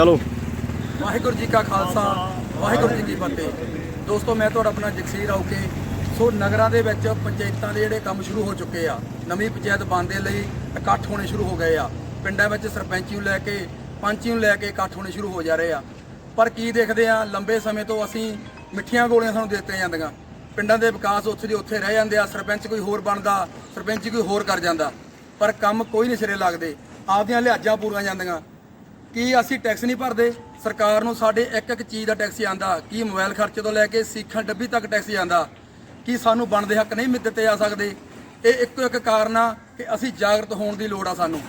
ਚਲੋ। ਵਾਹਿਗੁਰੂ ਜੀ ਕਾ ਖਾਲਸਾ, ਵਾਹਿਗੁਰੂ ਜੀ ਕੀ ਫਤਿਹ। ਦੋਸਤੋ, ਮੈਂ ਤੁਹਾਡਾ ਆਪਣਾ ਜਗਸੀਰ ਆਉਕੇ, ਸੋ ਨਗਰਾਂ ਦੇ ਵਿੱਚ ਪੰਚਾਇਤਾਂ ਦੇ ਜਿਹੜੇ ਕੰਮ ਸ਼ੁਰੂ ਹੋ ਚੁੱਕੇ ਆ, ਨਵੀਂ ਪੰਚਾਇਤ ਬਣਦੇ ਲਈ ਇਕੱਠ ਹੋਣੇ ਸ਼ੁਰੂ ਹੋ ਗਏ ਆ। ਪਿੰਡਾਂ ਵਿੱਚ ਸਰਪੰਚੀ ਨੂੰ ਲੈ ਕੇ, ਪੰਚੀ ਨੂੰ ਲੈ ਕੇ ਇਕੱਠ ਹੋਣੇ ਸ਼ੁਰੂ ਹੋ ਜਾ ਰਹੇ ਆ। ਪਰ ਕੀ ਦੇਖਦੇ ਆ, ਲੰਬੇ ਸਮੇਂ ਤੋਂ ਅਸੀਂ ਮਿੱਠੀਆਂ ਗੋਲੀਆਂ ਸਾਨੂੰ ਦਿੱਤੀਆਂ ਜਾਂਦੀਆਂ। ਪਿੰਡਾਂ ਦੇ ਵਿਕਾਸ ਉੱਥੇ ਦੇ ਉੱਥੇ ਰਹਿ ਜਾਂਦੇ ਆ, ਸਰਪੰਚ ਕੋਈ ਹੋਰ ਬਣਦਾ, ਸਰਪੰਚ ਕੋਈ ਹੋਰ ਕਰ ਜਾਂਦਾ। ਪਰ ਕੰਮ ਕੋਈ ਨਹੀਂ ਸਿਰੇ ਲੱਗਦੇ। ਆਪਦੀਆਂ ਲਿਹਾਜ਼ਾਂ ਪੂਰੀਆਂ ਜਾਂਦੀਆਂ। ਕੀ ਅਸੀਂ ਟੈਕਸ ਨਹੀਂ ਭਰਦੇ? ਸਰਕਾਰ ਨੂੰ ਸਾਡੇ ਇੱਕ ਇੱਕ ਚੀਜ਼ ਦਾ ਟੈਕਸ ਆਂਦਾ ਕੀ ਮੋਬਾਈਲ ਖਰਚੇ ਤੋਂ ਲੈ ਕੇ ਸਿੱਖਾਂ ਡੱਬੀ ਤੱਕ ਟੈਕਸ ਆਂਦਾ ਕੀ ਸਾਨੂੰ ਬਣਦੇ ਹੱਕ ਨਹੀਂ ਮਿਲ ਦਿੱਤੇ ਜਾ ਸਕਦੇ? ਇਹ ਇੱਕੋ ਇੱਕ ਕਾਰਨ ਆ ਕਿ ਅਸੀਂ ਜਾਗਰਤ ਹੋਣ ਦੀ ਲੋੜ ਆ ਸਾਨੂੰ।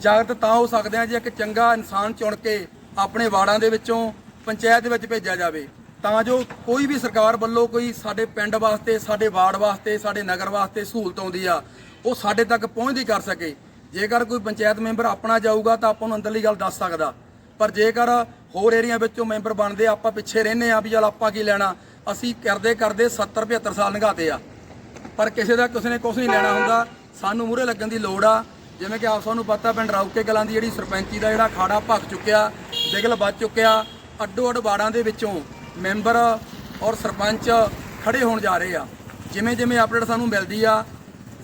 ਜਾਗਰਤ ਤਾਂ ਹੋ ਸਕਦੇ ਆ ਜੇ ਇੱਕ ਚੰਗਾ ਇਨਸਾਨ ਚੁਣ ਕੇ ਆਪਣੇ ਵਾਰਡਾਂ ਦੇ ਵਿੱਚੋਂ ਪੰਚਾਇਤ ਦੇ ਵਿੱਚ ਭੇਜਿਆ ਜਾਵੇ। ਤਾਂ ਜੋ ਕੋਈ ਵੀ ਸਰਕਾਰ ਵੱਲੋਂ ਕੋਈ ਸਾਡੇ ਪਿੰਡ ਵਾਸਤੇ, ਸਾਡੇ ਵਾਰਡ ਵਾਸਤੇ, ਸਾਡੇ ਨਗਰ ਵਾਸਤੇ ਸਹੂਲਤ ਆਉਂਦੀ ਆ, ਉਹ ਸਾਡੇ ਤੱਕ ਪਹੁੰਚਦੀ ਕਰ ਸਕੇ। ਜੇਕਰ ਕੋਈ ਪੰਚਾਇਤ ਮੈਂਬਰ ਆਪਣਾ ਜਾਊਗਾ ਤਾਂ ਆਪਾਂ ਨੂੰ ਅੰਦਰਲੀ ਗੱਲ ਦੱਸ ਸਕਦਾ। ਪਰ ਜੇਕਰ ਹੋਰ ਏਰੀਆ ਵਿੱਚੋਂ ਮੈਂਬਰ ਬਣਦੇ, ਆਪਾਂ ਪਿੱਛੇ ਰਹਿੰਦੇ ਆ ਵੀ ਚਲ ਆਪਾਂ ਕੀ ਲੈਣਾ। ਅਸੀਂ ਕਰਦੇ ਕਰਦੇ 70 75 ਸਾਲ ਲੰਘਾਤੇ ਆ। ਪਰ ਕਿਸੇ ਦਾ ਕਿਸੇ ਨੇ ਕੁਝ ਨਹੀਂ ਲੈਣਾ ਹੁੰਦਾ। ਸਾਨੂੰ ਮੂਹਰੇ ਲੱਗਣ ਦੀ ਲੋੜ ਆ। ਜਿਵੇਂ ਕਿ ਆਪ ਸਾਨੂੰ ਪਤਾ, ਪਿੰਡ ਰੌਕੇ ਕਲਾਂ ਦੀ ਜਿਹੜੀ ਸਰਪੰਚੀ ਦਾ ਜਿਹੜਾ ਖਾੜਾ ਭਖ ਚੁੱਕਿਆ ਬਿਗਲ ਵੱਜ ਚੁੱਕਿਆ, ਅੱਡੋ ਅੱਡ ਵਾਰਡਾਂ ਦੇ ਵਿੱਚੋਂ ਮੈਂਬਰ ਔਰ ਸਰਪੰਚ ਖੜੇ ਹੋਣ ਜਾ ਰਹੇ ਆ। ਜਿਵੇਂ ਜਿਵੇਂ ਅਪਡੇਟ ਸਾਨੂੰ ਮਿਲਦੀ ਆ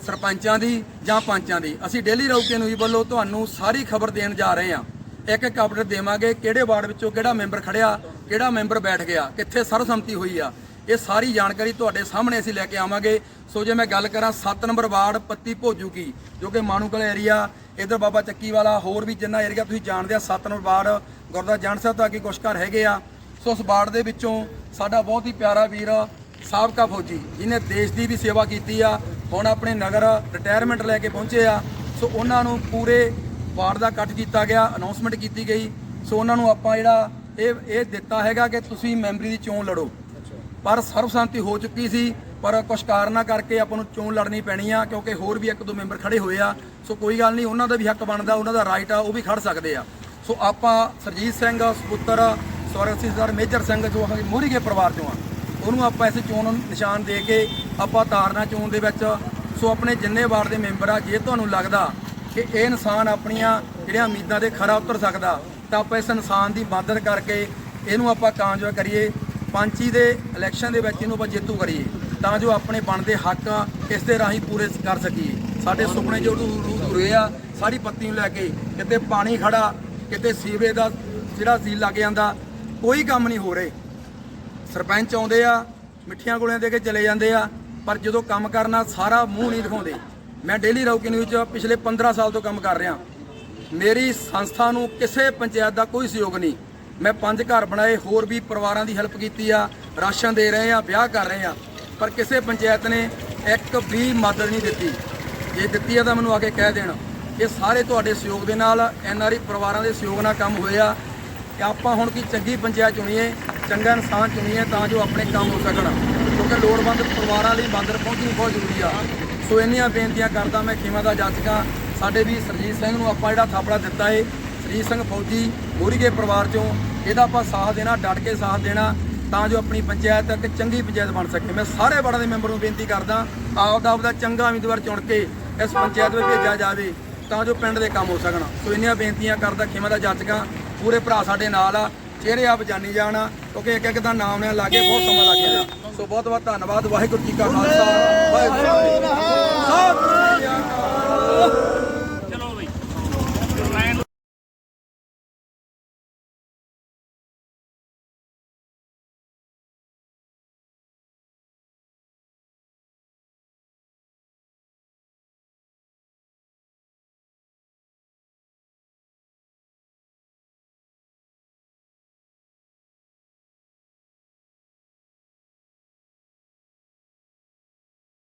ਸਰਪੰਚਾਂ ਦੀ ਜਾਂ ਪੰਚਾਂ ਦੀ। ਅਸੀਂ ਡੇਲੀ ਰੌਕੇ ਨਿਊਜ਼ ਵੱਲੋਂ ਤੁਹਾਨੂੰ ਸਾਰੀ ਖਬਰ ਦੇਣ ਜਾ ਰਹੇ ਹਾਂ। ਇੱਕ ਇੱਕ ਅਪਡੇਟ ਦੇਵਾਂਗੇ ਕਿਹੜੇ ਵਾਰਡ ਵਿੱਚੋਂ ਕਿਹੜਾ ਮੈਂਬਰ ਖੜਿਆ, ਕਿਹੜਾ ਮੈਂਬਰ ਬੈਠ ਗਿਆ, ਕਿੱਥੇ ਸਰਬਸੰਮਤੀ ਹੋਈ ਆ। ਇਹ ਸਾਰੀ ਜਾਣਕਾਰੀ ਤੁਹਾਡੇ ਸਾਹਮਣੇ ਅਸੀਂ ਲੈ ਕੇ ਆਵਾਂਗੇ। ਸੋ ਜੇ ਮੈਂ ਗੱਲ ਕਰਾਂ 7 ਨੰਬਰ ਵਾਰਡ ਪੱਤੀ ਭੋਜੂ ਕੀ, ਜੋ ਕਿ ਮਾਨੂਕਲ ਏਰੀਆ ਇਧਰ ਬਾਬਾ ਚੱਕੀ ਵਾਲਾ, ਹੋਰ ਵੀ ਜਿੰਨਾ ਏਰੀਆ ਤੁਸੀਂ ਜਾਣਦੇ ਆ 7 ਨੰਬਰ ਵਾਰਡ ਗੁਰਦਾ ਜਾਣ ਸਾਹਿਬ ਤੋਂ ਅੱਗੇ ਕੁਛ ਘਰ ਹੈਗੇ ਆ। ਸੋ ਉਸ ਵਾਰਡ ਦੇ ਵਿੱਚੋਂ ਸਾਡਾ ਬਹੁਤ ਹੀ ਪਿਆਰਾ ਵੀਰ ਸਾਬਕਾ ਫੌਜੀ ਜਿਨੇ ਦੇਸ਼ ਦੀ ਵੀ ਸੇਵਾ ਕੀਤੀ ਆ। ਹੁਣ ਆਪਣੇ ਨਗਰ ਰਿਟਾਇਰਮੈਂਟ ਲੈ ਕੇ ਪਹੁੰਚੇ ਆ। ਸੋ ਉਹਨਾਂ ਨੂੰ ਪੂਰੇ ਵਾਰਡ ਦਾ ਕੱਟ ਕੀਤਾ ਗਿਆ ਅਨਾਉਂਸਮੈਂਟ ਕੀਤੀ ਗਈ। ਸੋ ਉਹਨਾਂ ਨੂੰ ਆਪਾਂ ਜਿਹੜਾ ਇਹ ਇਹ ਦਿੱਤਾ ਹੈਗਾ ਕਿ ਤੁਸੀਂ ਮੈਂਬਰੀ ਦੀ ਚੋਣ ਲੜੋ। ਪਰ ਸਰਬਸੰਮਤੀ ਹੋ ਚੁੱਕੀ ਸੀ, ਪਰ ਕੁਝ ਕਾਰਨਾਂ ਕਰਕੇ ਆਪਾਂ ਨੂੰ ਚੋਣ ਲੜਨੀ ਪੈਣੀ ਆ, ਕਿਉਂਕਿ ਹੋਰ ਵੀ ਇੱਕ ਦੋ ਮੈਂਬਰ ਖੜੇ ਹੋਏ ਆ। ਸੋ ਕੋਈ ਗੱਲ ਨਹੀਂ, ਉਹਨਾਂ ਦਾ ਵੀ ਹੱਕ ਬਣਦਾ, ਉਹਨਾਂ ਦਾ ਰਾਈਟ ਆ, ਉਹ ਵੀ ਖੜ ਸਕਦੇ ਆ। ਸੋ ਆਪਾਂ ਸਰਜੀਤ ਸਿੰਘ, ਸੁਪੁੱਤਰ ਸਵਰਗ ਸਰਦਾਰ ਮੇਜਰ ਸਿੰਘ ਜੋ ਹੈ ਮੋਰੀਗੇ ਪਰਿਵਾਰ ਚੋਂ ਆ, ਉਹਨੂੰ ਆਪਾਂ ਇਸ ਚੋਣ ਨੂੰ ਨਿਸ਼ਾਨ ਦੇ ਕੇ ਆਪਾਂ ਤਾਰਨਾ ਚੋਣ ਦੇ ਵਿੱਚ। ਸੋ ਆਪਣੇ ਜਿੰਨੇ ਵਾਰਡ ਦੇ ਮੈਂਬਰ ਆ, ਜੇ ਤੁਹਾਨੂੰ ਲੱਗਦਾ ਕਿ ਇਹ ਇਨਸਾਨ ਆਪਣੀਆਂ ਜਿਹੜੀਆਂ ਉਮੀਦਾਂ ਦੇ ਖਰਾ ਉਤਰ ਸਕਦਾ, ਤਾਂ ਆਪਾਂ ਇਸ ਇਨਸਾਨ ਦੀ ਮਦਦ ਕਰਕੇ ਇਹਨੂੰ ਆਪਾਂ ਕਾਮਯਾਬ ਕਰੀਏ। ਪੰਚੀ ਦੇ ਇਲੈਕਸ਼ਨ ਦੇ ਵਿੱਚ ਇਹਨੂੰ ਆਪਾਂ ਜੇਤੂ ਕਰੀਏ, ਤਾਂ ਜੋ ਆਪਣੇ ਬਣਦੇ ਹੱਕ ਇਸ ਦੇ ਰਾਹੀਂ ਪੂਰੇ ਕਰ ਸਕੀਏ। ਸਾਡੇ ਸੁਪਨੇ ਜੋ ਅਧੂਰੇ ਆ, ਸਾਰੀ ਪੱਤੀ ਨੂੰ ਲੈ ਕੇ ਕਿਤੇ ਪਾਣੀ ਖੜਾ, ਕਿਤੇ ਸੀਵਰੇਜ ਦਾ ਜਿਹੜਾ ਸੀਲ ਲੱਗ ਜਾਂਦਾ, ਕੋਈ ਕੰਮ ਨਹੀਂ ਹੋ ਰਹੇ। ਸਰਪੰਚ ਆਉਂਦੇ ਆ, ਮਿੱਠੀਆਂ ਗੋਲੀਆਂ ਦੇ ਕੇ ਚਲੇ ਜਾਂਦੇ ਆ ਪਰ ਜਦੋਂ ਕੰਮ ਕਰਨਾ ਸਾਰਾ ਮੂੰਹ ਨਹੀਂ ਦਿਖਾਉਂਦੇ, ਮੈਂ ਡੇਲੀ ਰੌਕੀ ਨਿਊਜ਼ 'ਚ ਪਿਛਲੇ 15 ਸਾਲ ਤੋਂ ਕੰਮ ਕਰ ਰਿਹਾ। ਮੇਰੀ ਸੰਸਥਾ ਨੂੰ ਕਿਸੇ ਪੰਚਾਇਤ ਦਾ ਕੋਈ ਸਹਿਯੋਗ ਨਹੀਂ। ਮੈਂ ਪੰਜ ਘਰ ਬਣਾਏ, ਹੋਰ ਵੀ ਪਰਿਵਾਰਾਂ ਦੀ ਹੈਲਪ ਕੀਤੀ ਆ, ਰਾਸ਼ਨ ਦੇ ਰਹੇ ਆ, ਵਿਆਹ ਕਰ ਰਹੇ ਆ, ਪਰ ਕਿਸੇ ਪੰਚਾਇਤ ਨੇ ਇੱਕ ਵੀ ਮਦਦ ਨਹੀਂ ਦਿੱਤੀ। ਜੇ ਦਿੱਤੀ ਆ ਤਾਂ ਮੈਨੂੰ ਆ ਕੇ ਕਹਿ ਦੇਣ ਇਹ ਸਾਰੇ ਤੁਹਾਡੇ ਸਹਿਯੋਗ ਦੇ ਨਾਲ ਐਨਆਰਈ ਪਰਿਵਾਰਾਂ ਦੇ ਸਹਿਯੋਗ ਨਾਲ ਕੰਮ ਹੋਇਆ। ਕਿ ਆਪਾਂ ਹੁਣ ਕੀ ਚੰਗੀ ਪੰਚਾਇਤ ਚੁਣੀਏ, ਚੰਗਾ ਇਨਸਾਨ ਚੁਣੀਏ ਤਾਂ ਜੋ ਆਪਣੇ ਕੰਮ ਹੋ ਸਕਣ। ਕਿਉਂਕਿ ਲੋੜਵੰਦ ਪਰਿਵਾਰਾਂ ਲਈ ਬਾਂਦਰ ਪਹੁੰਚਣੀ ਬਹੁਤ ਜ਼ਰੂਰੀ ਆ। ਸੋ ਇੰਨੀਆਂ ਬੇਨਤੀਆਂ ਕਰਦਾ ਮੈਂ ਖਿਮਾ ਦਾ ਜਾਚਕਾਂ, ਸਾਡੇ ਵੀ ਸਰਜੀਤ ਸਿੰਘ ਨੂੰ ਆਪਾਂ ਜਿਹੜਾ ਥਾਪੜਾ ਦਿੱਤਾ ਏ, ਸਰਜੀਤ ਸਿੰਘ ਫੌਜੀ, ਮੋਰੀਗੇ ਪਰਿਵਾਰ ਚੋਂ, ਇਹਦਾ ਆਪਾਂ ਸਾਥ ਦੇਣਾ, ਡਟ ਕੇ ਸਾਥ ਦੇਣਾ, ਤਾਂ ਜੋ ਆਪਣੀ ਪੰਚਾਇਤ ਇੱਕ ਚੰਗੀ ਪੰਚਾਇਤ ਬਣ ਸਕੇ। ਮੈਂ ਸਾਰੇ ਬੜਾ ਦੇ ਮੈਂਬਰ ਨੂੰ ਬੇਨਤੀ ਕਰਦਾ ਆਪ ਦਾ ਆਪਦਾ ਚੰਗਾ ਉਮੀਦਵਾਰ ਚੁਣ ਕੇ ਇਸ ਪੰਚਾਇਤ ਵਿੱਚ ਭੇਜਿਆ ਜਾਵੇ, ਤਾਂ ਜੋ ਪਿੰਡ ਦੇ ਕੰਮ ਹੋ ਸਕਣ। ਸੋ ਇੰਨੀਆਂ ਬੇਨਤੀਆਂ ਕਰਦਾ ਖਿਮਾ ਦਾ ਜਾਚਕਾਂ, ਪੂਰੇ ਭਰਾ ਸਾਡੇ ਨਾਲ ਆ। ਚਿਹਰੇ ਆਪ ਜਾਣੀ ਜਾਣਾ ਕਿਉਂਕਿ ਇੱਕ ਇੱਕ ਦਾ ਨਾਮ ਲੈਣ ਲਾਗੇ ਬਹੁਤ ਸਮਾਂ ਲੱਗ ਗਿਆ। ਸੋ ਬਹੁਤ ਬਹੁਤ ਧੰਨਵਾਦ ਵਾਹਿਗੁਰੂ ਜੀ ਕਾ ਖਾਲਸਾ ਵਾਹਿਗੁਰੂ ਜੀ ਕੀ ਫਤਿਹ।